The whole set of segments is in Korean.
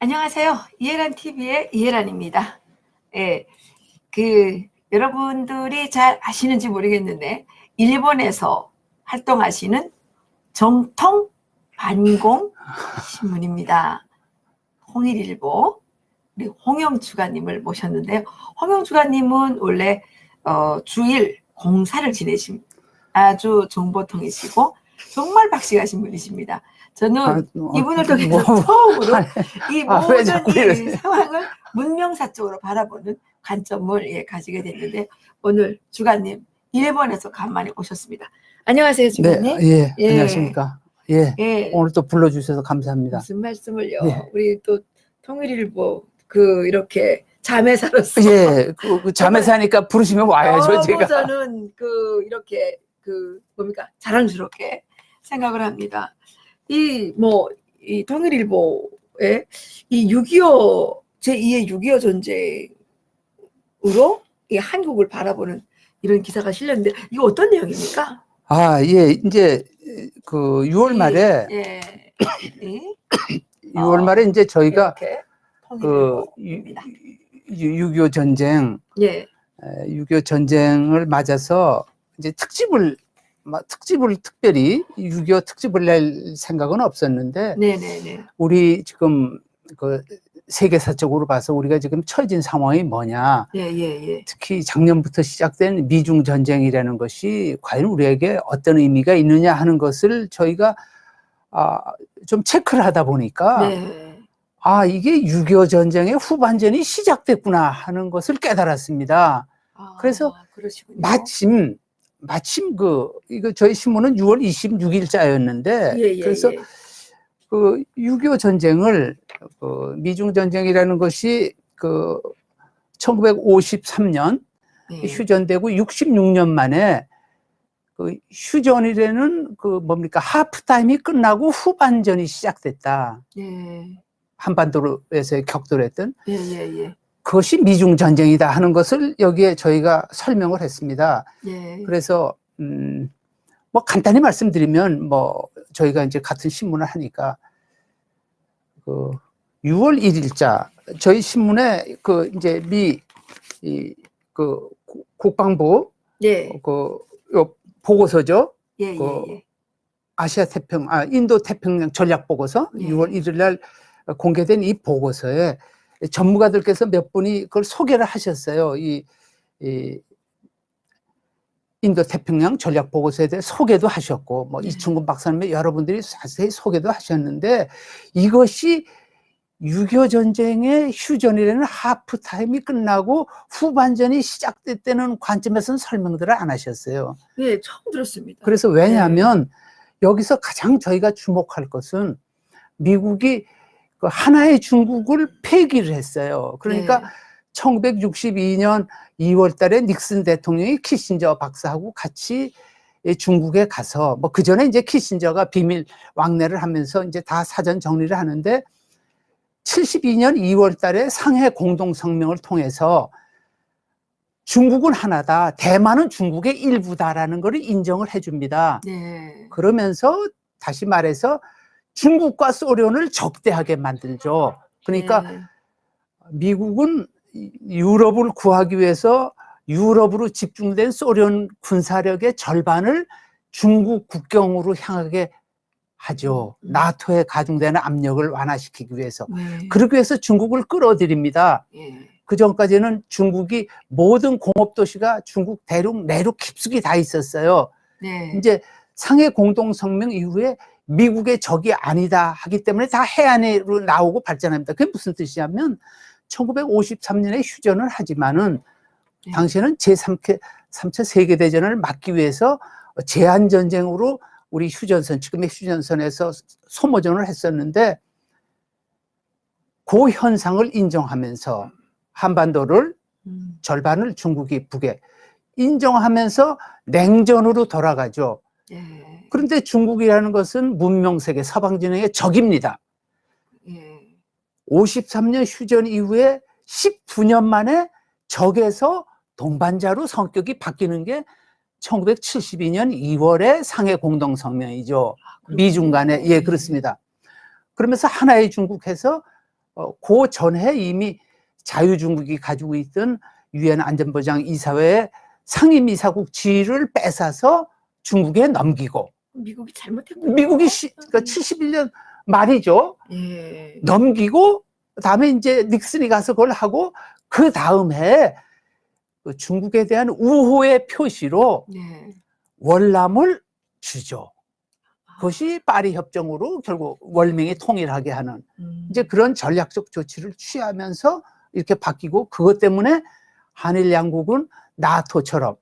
안녕하세요. 이해란 TV의 이해란입니다. 예, 그 여러분들이 잘 아시는지 모르겠는데 일본에서 활동하시는 정통 반공 신문입니다. 홍일일보 우리 홍영주가님을 모셨는데요. 홍영주가님은 원래 어, 주일 공사를 지내신 아주 정보통이시고 정말 박식하신 분이십니다. 저는 아, 어, 이분을 통해서 뭐, 처음으로 이 아, 왜 모든 자꾸 이 이러세요? 상황을 문명사적으로 바라보는 관점을 예, 가지게 됐는데 오늘 주간님 일본에서 간만에 오셨습니다. 안녕하세요, 네, 주간님. 예, 예. 안녕하십니까. 예, 예, 오늘 또 불러주셔서 감사합니다. 무슨 말씀을요? 예. 우리 또 통일일보 그 이렇게 자매사로서 예, 그, 그 잠에 사니까 부르시면 와야죠, 제가. 저는 그 이렇게 그 뭡니까 자랑스럽게 생각을 합니다. 이 뭐 이 통일일보에 이6.25 제2의 6.25 전쟁으로 이 한국을 바라보는 이런 기사가 실렸는데 이거 어떤 내용입니까? 아, 예, 이제 그 6월 말에, 예. 예. 6월 말에 이제 저희가 그 통일일보입니다. 6.25 전쟁, 예. 6.25 전쟁을 맞아서 이제 특집을, 마- 특집을 특별히 6.25 특집을 낼 생각은 없었는데, 네네네. 우리 지금 그 세계사적으로 봐서 우리가 지금 처해진 상황이 뭐냐. 예 예 예. 특히 작년부터 시작된 미중 전쟁이라는 것이 과연 우리에게 어떤 의미가 있느냐 하는 것을 저희가 아, 좀 체크를 하다 보니까 네. 아, 이게 6.25 전쟁의 후반전이 시작됐구나 하는 것을 깨달았습니다. 아, 그래서 그러시군요. 마침 마침 그 이거 저희 신문은 6월 26일자였는데 예, 예, 그래서 예. 그 6.25 전쟁을 그 미중 전쟁이라는 것이 그 1953년 예. 휴전되고 66년 만에 그 휴전이라는 그 뭡니까 하프타임이 끝나고 후반전이 시작됐다. 예. 한반도에서의 격돌했던 예, 예, 예. 그것이 미중 전쟁이다 하는 것을 여기에 저희가 설명을 했습니다. 예. 그래서 음, 뭐 간단히 말씀드리면 뭐 저희가 이제 같은 신문을 하니까 그 6월 1일자 저희 신문에 그 이제 미이그 국방부 예. 그요 보고서죠. 예, 그 예, 예. 아시아 태평 아 인도 태평양 전략 보고서 예. 6월 1일 날 공개된 이 보고서에 전문가들께서 몇 분이 그걸 소개를 하셨어요. 이, 이 인도 태평양 전략 보고서에 대해 소개도 하셨고 뭐 네. 이충근 박사님 여러분들이 자세히 소개도 하셨는데 이것이 6.25 전쟁의 휴전이라는 하프타임이 끝나고 후반전이 시작됐다는 관점에서는 설명들을 안 하셨어요. 예, 처음 들었습니다. 그래서 왜냐하면 여기서 가장 저희가 주목할 것은 미국이 그 하나의 중국을 폐기를 했어요. 그러니까 네. 1962년 2월 달에 닉슨 대통령이 키신저 박사하고 같이 중국에 가서 뭐 그 전에 이제 키신저가 비밀 왕래를 하면서 이제 다 사전 정리를 하는데 72년 2월 달에 상해 공동 성명을 통해서 중국은 하나다. 대만은 중국의 일부다라는 것을 인정을 해 줍니다. 네. 그러면서 다시 말해서 중국과 소련을 적대하게 만들죠. 그러니까 네. 미국은 유럽을 구하기 위해서 유럽으로 집중된 소련 군사력의 절반을 중국 국경으로 향하게 하죠. 음. 나토에 가중되는 압력을 완화시키기 위해서. 네. 그러기 위해서 중국을 끌어들입니다. 예. 그 전까지는 중국이 모든 공업 도시가 중국 대륙 내륙 깊숙이 다 있었어요. 네. 이제 상해 공동 성명 이후에 미국의 적이 아니다 하기 때문에 다 해안으로 나오고 발전합니다. 그게 무슨 뜻이냐면 1953년에 휴전을 하지만은 네. 당시에는 제3차 3차 세계 대전을 막기 위해서 제한 전쟁으로 우리 휴전선 지금의 휴전선에서 소모전을 했었는데 그 현상을 인정하면서 한반도를 음. 절반을 중국이 북에 인정하면서 냉전으로 돌아가죠. 예. 그런데 중국이라는 것은 문명 세계 서방 진영의 적입니다. 예. 53년 휴전 이후에 19년 만에 적에서 동반자로 성격이 바뀌는 게 1972년 2월의 상해 공동 성명이죠. 미중 간에 예 그렇습니다. 그러면서 하나의 중국해서 어, 그 전에 이미 자유중국이 가지고 있던 유엔 안전보장 이사회 상임이사국 지위를 뺏어서 중국에 넘기고 미국이 잘못했군요. 미국이 시, 그러니까 71년 말이죠. 예. 넘기고 그다음에 이제 닉슨이 가서 그걸 하고 그 다음에 그 중국에 대한 우호의 표시로 네. 월남을 주죠. 그것이 파리 협정으로 결국 월명이 통일하게 하는 음. 이제 그런 전략적 조치를 취하면서 이렇게 바뀌고 그것 때문에 한일 양국은 나토처럼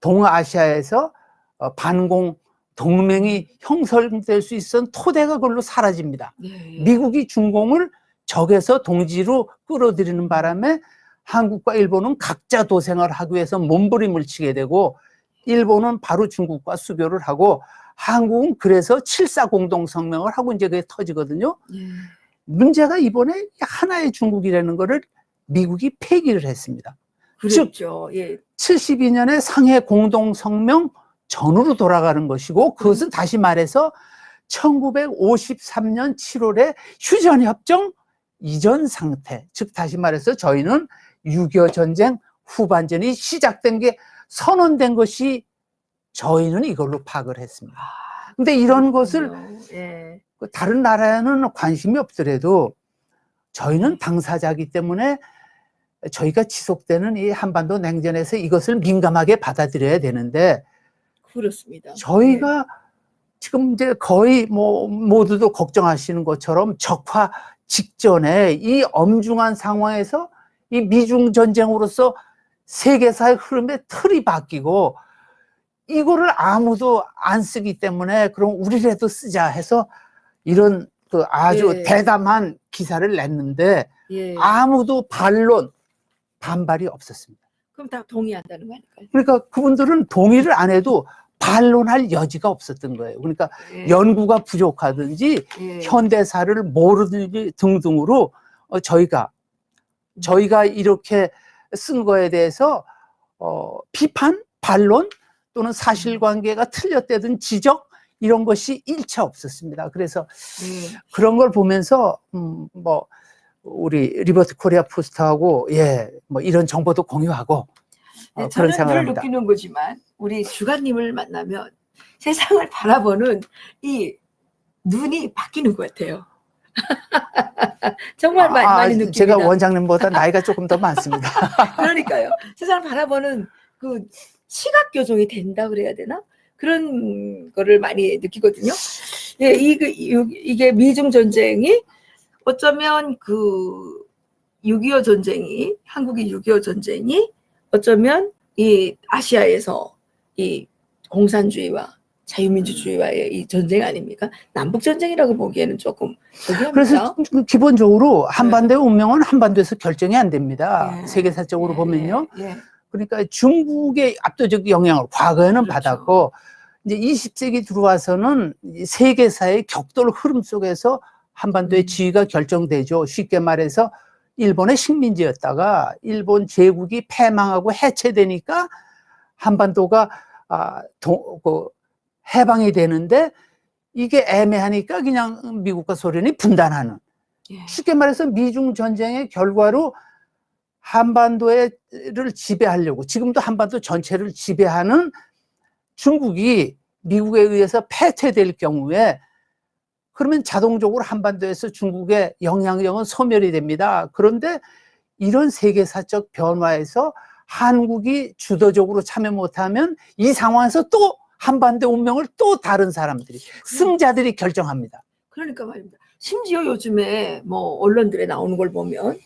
동아시아에서 어, 반공 동맹이 형성될 수 있었던 토대가 그걸로 사라집니다. 네. 미국이 중공을 적에서 동지로 끌어들이는 바람에 한국과 일본은 각자 도생을 하기 위해서 몸부림을 치게 되고 일본은 바로 중국과 수교를 하고 한국은 그래서 7사 공동성명을 하고 이제 그게 터지거든요. 예. 문제가 이번에 하나의 중국이라는 거를 미국이 폐기를 했습니다. 그렇죠. 예. 72년에 상해 공동성명 전후로 돌아가는 것이고 그것은 다시 말해서 1953년 7월에 휴전협정 이전 상태, 즉 다시 말해서 저희는 6.25 전쟁 후반전이 시작된 게 선언된 것이 저희는 이걸로 파악을 했습니다. 근데 이런 것을. 예. 그 다른 나라에는 관심이 없더라도 저희는 당사자이기 때문에 저희가 지속되는 이 한반도 냉전에서 이것을 민감하게 받아들여야 되는데 그렇습니다. 저희가 지금 이제 거의 뭐 모두도 걱정하시는 것처럼 적화 직전에 이 엄중한 상황에서 이 미중 전쟁으로서 세계사의 흐름의 틀이 바뀌고 이거를 아무도 안 쓰기 때문에 그럼 우리라도 쓰자 해서 이런 그 아주 예. 대담한 기사를 냈는데 예. 아무도 반론 반발이 없었습니다. 그럼 다 동의한다는 거 아닐까요? 그러니까 그분들은 동의를 안 해도 반론할 여지가 없었던 거예요. 그러니까 예. 연구가 부족하든지 예. 현대사를 모르든지 등등으로 어, 저희가 저희가 이렇게 쓴 거에 대해서 어, 비판, 반론 또는 사실관계가 틀렸다든 지적 이런 것이 일차 없었습니다. 그래서 예. 그런 걸 보면서 음, 뭐 우리 리버트 코리아 포스트하고 예, 뭐 이런 정보도 공유하고 어, 네, 그런 저는 생각을 늘 합니다. 느끼는 거지만 우리 주관님을 만나면 세상을 바라보는 이 눈이 바뀌는 것 같아요. 정말 많이, 아, 많이 느낍니다. 제가 원장님보다 나이가 조금 더 많습니다. 그러니까요. 세상을 바라보는 그 시각 교정이 된다 그래야 되나? 그런 거를 많이 느끼거든요. 예, 이, 그, 이- 이게 미중 전쟁이 어쩌면 그6.25 전쟁이, 한국이 6.25 전쟁이 어쩌면 이 아시아에서 이 공산주의와 자유민주주의와의 이 전쟁 아닙니까? 남북 전쟁이라고 보기에는 조금 저기합니다. 그래서 기본적으로 한반도의 운명은 한반도에서 결정이 안 됩니다. 예. 세계사적으로 예, 보면요. 예, 예. 그러니까 중국의 압도적 영향을 과거에는 그렇죠. 받았고 이제 20세기 들어와서는 이 세계사의 격돌 흐름 속에서 한반도의 음. 지위가 결정되죠. 쉽게 말해서 일본의 식민지였다가 일본 제국이 패망하고 해체되니까 한반도가 아, 동, 그 해방이 되는데 이게 애매하니까 그냥 미국과 소련이 분단하는 예. 쉽게 말해서 미중 전쟁의 결과로 한반도를 지배하려고 지금도 한반도 전체를 지배하는 중국이 미국에 의해서 패퇴될 경우에 그러면 자동적으로 한반도에서 중국의 영향력은 소멸이 됩니다. 그런데 이런 세계사적 변화에서 한국이 주도적으로 참여 못하면 이 상황에서 또 한반도 운명을 또 다른 사람들이 승자들이 결정합니다. 그러니까 말입니다. 심지어 요즘에 뭐 언론들에 나오는 걸 보면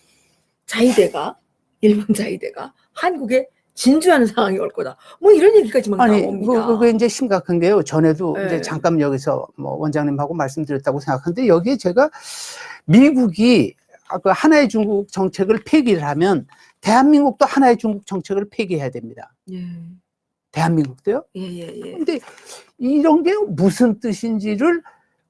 자위대가 일본 자위대가 한국에 진주하는 상황이 올 거다. 뭐 이런 얘기까지 막 아니, 나옵니다. 그, 그게 이제 심각한 게요. 전에도 네. 이제 잠깐 여기서 뭐 원장님하고 말씀드렸다고 생각하는데 여기에 제가 미국이 아, 그 하나의 중국 정책을 폐기를 하면 대한민국도 하나의 중국 정책을 폐기해야 됩니다. 예, 대한민국도요. 예, 예, 예. 근데 이런 게 무슨 뜻인지를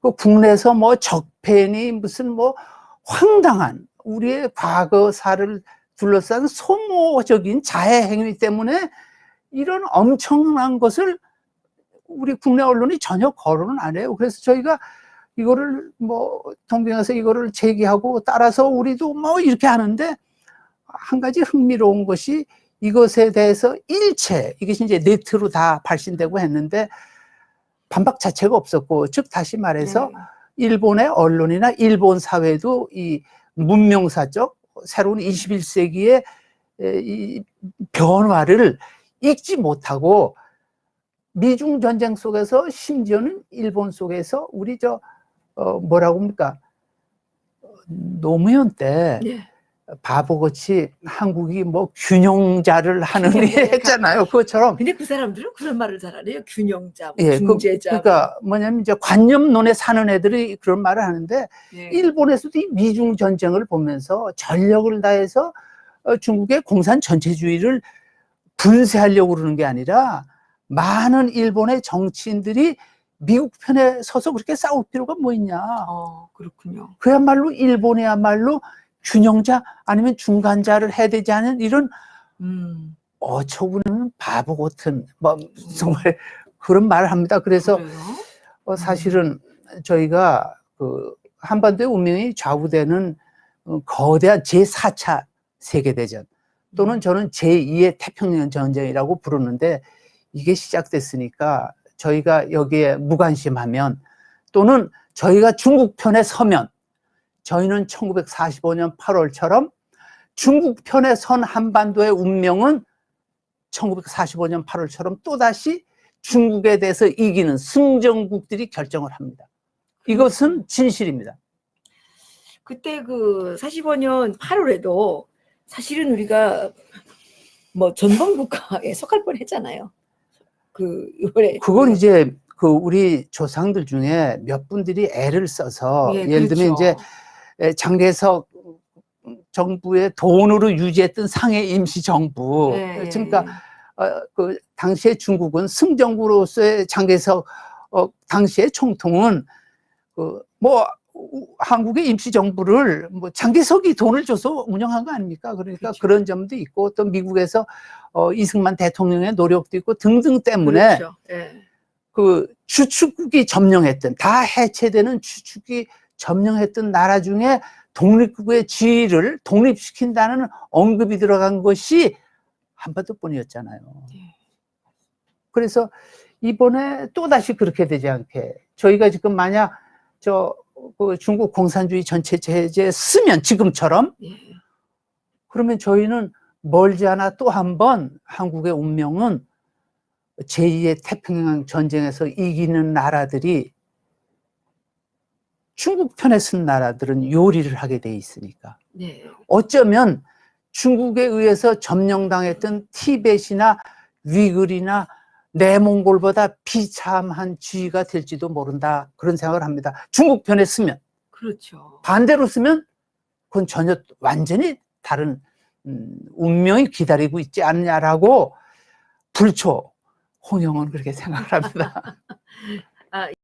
그 국내에서 뭐 적폐니 무슨 뭐 황당한 우리의 과거사를 둘러싼 소모적인 자해 행위 때문에 이런 엄청난 것을 우리 국내 언론이 전혀 거론을 안 해요. 그래서 저희가 이거를 뭐 동빙해서 이거를 제기하고 따라서 우리도 뭐 이렇게 하는데 한 가지 흥미로운 것이 이것에 대해서 일체 이것이 이제 네트로 다 발신되고 했는데 반박 자체가 없었고 즉 다시 말해서 네. 일본의 언론이나 일본 사회도 이 문명사적 새로운 21세기의 이 변화를 읽지 못하고 미중 전쟁 속에서 심지어는 일본 속에서 우리 저 어, 뭐라고 합니까 노무현 때 네. 바보같이 한국이 뭐 균형자를 하는 일 했잖아요. 그것처럼 근데 그 사람들은 그런 말을 잘하네요. 균형자, 뭐 예, 그- 중재자. 그러니까 뭐냐면 이제 관념론에 사는 애들이 그런 말을 하는데 네. 일본에서도 이 미중 전쟁을 보면서 전력을 다해서 어, 중국의 공산 전체주의를 분쇄하려고 그러는 게 아니라 많은 일본의 정치인들이 미국 편에 서서 그렇게 싸울 필요가 뭐 있냐. 어, 그렇군요. 그야말로 일본이야말로 균형자 아니면 중간자를 해야 되지 않은 이런 음. 어처구니는 바보 같은 뭐 정말 그런 말을 합니다. 그래서 그래요? 어, 사실은 저희가 그 한반도의 운명이 좌우되는 어, 거대한 제4차 세계대전 또는 저는 제2의 태평양 전쟁이라고 부르는데 이게 시작됐으니까 저희가 여기에 무관심하면 또는 저희가 중국 편에 서면 저희는 1945년 8월처럼 중국 편에 선 한반도의 운명은 1945년 8월처럼 또다시 중국에 대해서 이기는 승전국들이 결정을 합니다. 이것은 진실입니다. 그때 그 45년 8월에도 사실은 우리가 뭐 전범 국가에 속할 뻔 했잖아요. 그 이번에 그건 이제 그 우리 조상들 중에 몇 분들이 애를 써서 예, 예를 들면 그렇죠. 이제 에, 장개석 정부의 돈으로 유지했던 상해 임시 정부 예, 예, 그러니까 예. 어, 그 당시에 중국은 승정부로서의 장개석 어, 당시의 총통은 그뭐 한국의 임시 정부를 뭐 장개석이 돈을 줘서 운영한 거 아닙니까? 그러니까 그렇죠. 그런 점도 있고 또 미국에서 어, 이승만 대통령의 노력도 있고 등등 때문에 그렇죠. 예. 그 주축국이 점령했던 다 해체되는 주축이 점령했던 나라 중에 독립국의 지위를 독립시킨다는 언급이 들어간 것이 한반도뿐이었잖아요. 네. 그래서 이번에 또 다시 그렇게 되지 않게 저희가 지금 만약 저 그 중국 공산주의 전체 제재에 쓰면 지금처럼 예. 그러면 저희는 멀지 않아 또 한 번 한국의 운명은 제2의 태평양 전쟁에서 이기는 나라들이 중국 편에 쓴 나라들은 요리를 하게 돼 있으니까 네. 어쩌면 중국에 의해서 점령당했던 티벳이나 위글이나 내몽골보다 비참한 지위가 될지도 모른다 그런 생각을 합니다. 중국 편에 쓰면 그렇죠. 반대로 쓰면 그건 전혀 완전히 다른 음, 운명이 기다리고 있지 않냐라고 불초 홍영은 그렇게 생각을 합니다.